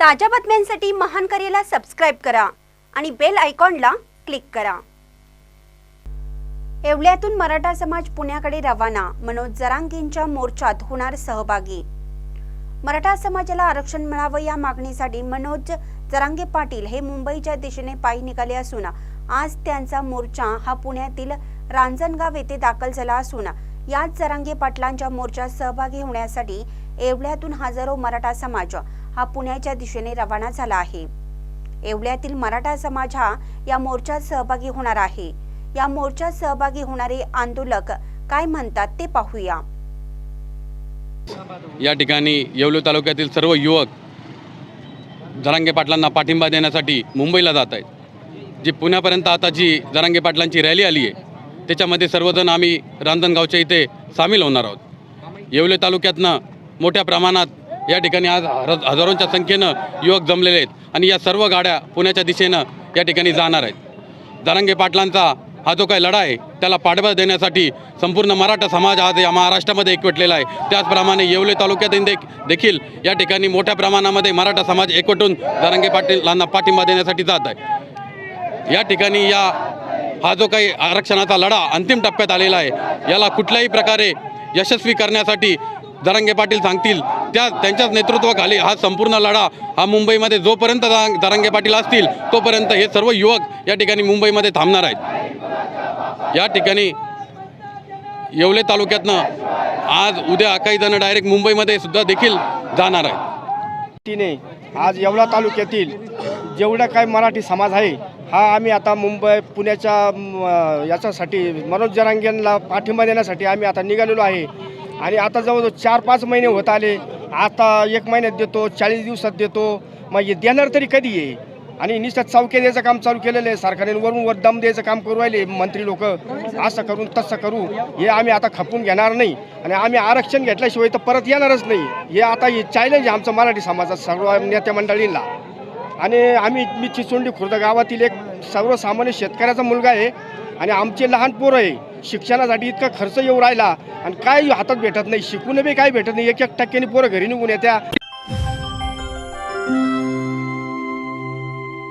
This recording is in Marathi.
ताज्या बातम्यांसाठी महान करेला सबस्क्राईब करा आणि बेल आयकॉनला क्लिक करा. येवल्यातून मराठा समाज पुण्याकडे रवाना मनोज जरांगेंच्या मोर्चात होणार सहभागी. मराठा समाजाला आरक्षण मिळावं या मागणीसाठी मनोज जरांगे पाटील हे मुंबईच्या दिशेने पायी निघाले असून आज त्यांचा मोर्चा हा पुण्यातील रांजणगाव येथे दाखल झाला असून याच जरांगे पाटलांच्या मोर्चात सहभागी होण्यासाठी येवल्यातून हजारो मराठा समाज हा पुण्याच्या दिशेने रवाना झाला आहे. येवल्यातील मराठा समाज हा या मोर्चात सहभागी होणार आहे. या मोर्चात सहभागी होणारे आंदोलक काय म्हणतात ते पाहूया. या ठिकाणी येवले तालुक्यातील सर्व युवक जरांगे पाटलांना पाठिंबा देण्यासाठी मुंबईला जात आहेत. जी पुण्यापर्यंत आता जी जरांगे पाटलांची रॅली आली आहे त्याच्यामध्ये सर्वजण आम्ही रांजणगावच्या इथे सामील होणार आहोत. येवले तालुक्यातनं मोठ्या प्रमाणात या ठिकाणी आज हजारोंच्या संख्येनं युवक जमलेले आहेत आणि या सर्व गाड्या पुण्याच्या दिशेनं या ठिकाणी जाणार आहेत. जरांगे पाटलांचा हा जो काही लढा आहे त्याला पाठबळ देण्यासाठी संपूर्ण मराठा समाज आज या महाराष्ट्रामध्ये एकवटलेला आहे. त्याचप्रमाणे येवले तालुक्यातील देख देखील या ठिकाणी मोठ्या प्रमाणामध्ये मराठा समाज एकवटून जरांगे पाटीलांना पाठिंबा देण्यासाठी जात आहे. या ठिकाणी या हा जो काही आरक्षणाचा लढा अंतिम टप्प्यात आलेला आहे याला कुठल्याही प्रकारे यशस्वी करण्यासाठी दरंगे पाटील सांगतील त्या त्यांच्याच नेतृत्वाखाली हा संपूर्ण लढा हा मुंबईमध्ये जोपर्यंत जरांग- पाटील असतील तोपर्यंत हे सर्व युवक या ठिकाणी मुंबईमध्ये थांबणार आहेत. या ठिकाणी येवले तालुक्यातनं आज उद्या काही जण डायरेक्ट मुंबईमध्ये सुद्धा देखील जाणार आहेत. तिने आज येवला तालुक्यातील जेवढा काय मराठी समाज आहे हा आम्ही आता मुंबई पुण्याच्या याच्यासाठी मनोज जरांगेंना पाठिंबा देण्यासाठी आम्ही आता निघालेलो आहे. आणि आता जवळजवळ चार पाच महिने होत आले. आता एक महिन्यात देतो चाळीस दिवसात देतो. मग हे देणार तरी कधी आहे? आणि निश्चित चौके द्यायचं काम चालू केलेलं आहे. सरकारने वरून वर दम द्यायचं काम करू राहिले मंत्री लोक. असं करून तसं करू. हे आम्ही आता खपून घेणार नाही. आणि आम्ही आरक्षण घेतल्याशिवाय तर परत येणारच नाही. हे आता हे चॅलेंज आहे आमचं मराठी समाजात सर्व नेत्या मंडळींना आणि आम्ही मी चिचोंडी खुर्द गावातील एक सर्वसामान्य शेतकऱ्याचा मुलगा आहे. आणि आमचे लहान पोरं आहे शिक्षणासाठी इतका खर्च येऊ राहिला आणि काय हातात भेटत नाही शिकून बी काय भेटत नाही एक एक टक्क्याने पोरं घरी निघून येत्या.